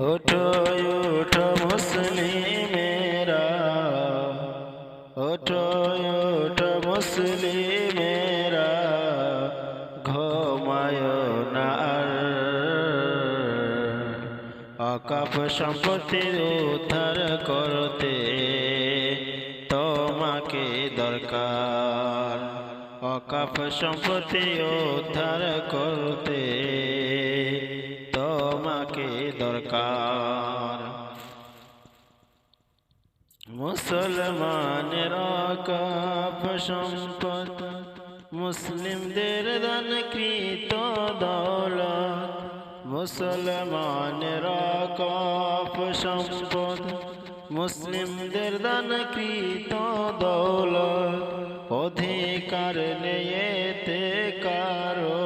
ওঠো ওঠো মুসলিমেরা। ওঠো ওঠো মুসলিমেরা। ঘুমায় না অকাপ সম্পত্তির উদ্ধার করতে তোমাকে দরকার। অকাপ সম্পত্তি উদ্ধার করতে তোমাকে দরকার। মুসলমানের অকাপ সম্পদ, মুসলিমদের দানকৃত দৌলত, মুসলমানের অকাপ সম্পদ, মুসলিমদের দানকৃত দৌলত অধিকার নেয়েতে কারও,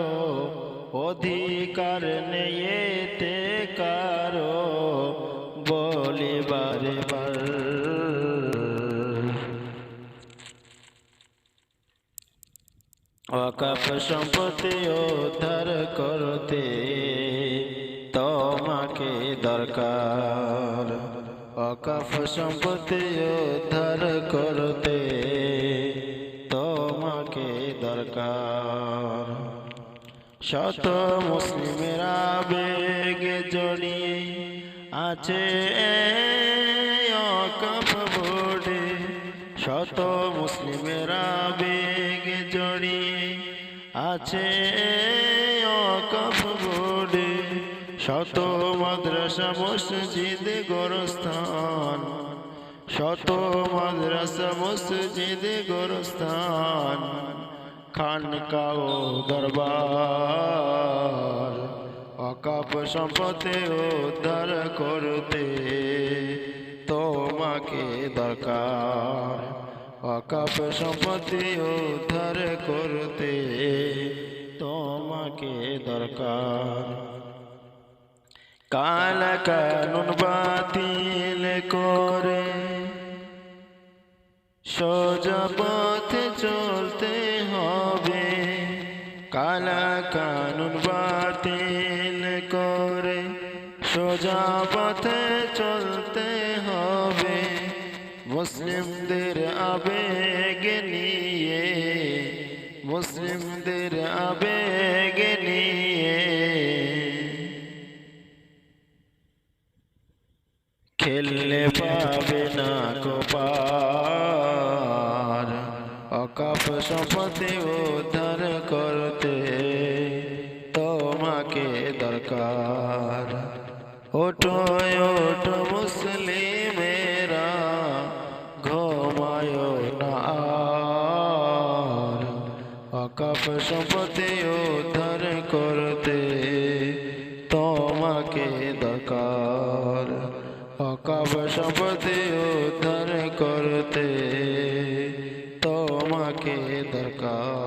অধিকার নেয়েতে কারও বলিবারে বার অকাপ সম্পত্তি উদ্ধার করতে তোমাকে দরকার। অকাপ সম্পত্তি উদ্ধার করতে তোমাকে দরকার। শত মুসলিমেরা বেগে জড়িয়ে আছে বোর্ডে। শত মুসলিমেরা বেগে জড়িয়ে আছে বোর্ডে। শত মাদ্রাসা মসজিদ গোরস্থান শত মাদ্রাসা, মসজিদ, গোরস্থান খানকাও দরবার। অকাপ সম্পদে উদ্ধার করতে তোমাকে দরকার। অকাপ সম্পত্তি উদ্ধার করতে তোমাকে দরকার। কাল কানুন বাতিল করে সোজা পথে চলতে হবে। কালা কানুন বাতিল করে সোজা পথে চলতে হবে। মুসলিমদের আবেগ নিয়ে, মুসলিমদের আবেগ নিয়ে। খেললে পাবে না কোপার অকাপ সম্পত্তি উদ্ধার করতে তোমাকে দরকার। ওঠো ওঠো মুসলিমেরা, ঘুমায় না অকাপ সম্পত্তি উদ্ধার করতে তোমাকে দরকার। অকাপ সম্পত্তি উদ্ধার করতে का